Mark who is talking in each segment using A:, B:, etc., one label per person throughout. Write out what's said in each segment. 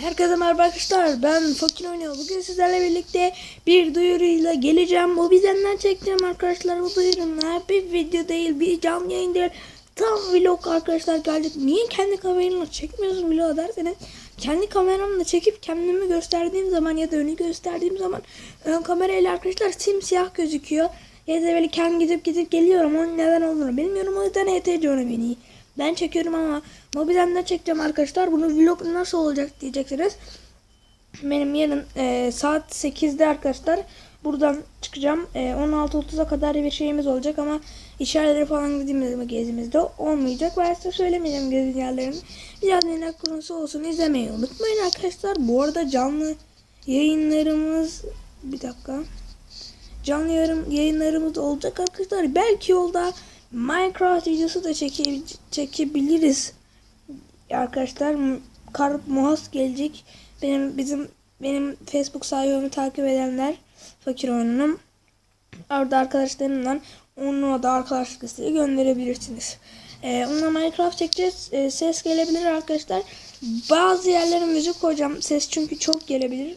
A: Herkese merhaba arkadaşlar. Ben Fakir oynuyor. Bugün sizlerle birlikte bir duyuruyla geleceğim. O bizden çekeceğim arkadaşlar. Bu duyurumlar bir video değil, bir canlı yayın değil. Tam vlog arkadaşlar gelecek. Niye kendi kameranla çekmiyorsun vlog derseniz kendi kameramla çekip kendimi gösterdiğim zaman ya da önü gösterdiğim zaman ön kamerayla arkadaşlar simsiyah gözüküyor. Ya da böyle kendim gidip gidip geliyorum. Onun neden olduğunu bilmiyorum. O yüzden ETC onu beni. Ben çekiyorum ama mobilden çekeceğim arkadaşlar. Bunu vlog nasıl olacak diyeceksiniz. Benim yarın e, saat 8'de arkadaşlar buradan çıkacağım. E, 16.30'a kadar bir şeyimiz olacak ama içerileri falan gittiğimizde gezimizde olmayacak. Ben size söylemeyeceğim gezi yerlerini. Biraz merak konusu olsun. izlemeyi unutmayın arkadaşlar. Bu arada canlı yayınlarımız bir dakika. Canlı yayınlarımız olacak arkadaşlar. Belki yolda Minecraft videosu da çeke, çekebiliriz. Arkadaşlar Kar Muhas gelecek. Benim bizim benim Facebook sayfamı takip edenler fakir oyunum. Orada arkadaşlarımla onunla da arkadaşlık isteği gönderebilirsiniz. Ee, onunla Minecraft çekeceğiz. Ee, ses gelebilir arkadaşlar. Bazı yerlere müzik koyacağım. Ses çünkü çok gelebilir.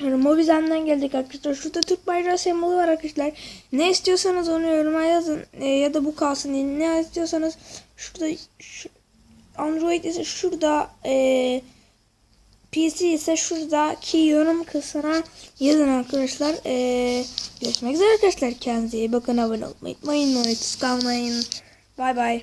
A: Yani Mobizen'den geldik arkadaşlar. Şurada Türk bayrağı sembolü var arkadaşlar. Ne istiyorsanız onu yoruma yazın. Ee, ya da bu kalsın. Ne istiyorsanız şurada şu, Android ise şurada ee, PC ise şuradaki yorum kısmına yazın arkadaşlar. Ee, görüşmek üzere arkadaşlar. Kendinize iyi bakın. Abone olmayı unutmayın. Unutmayın. Bay bay.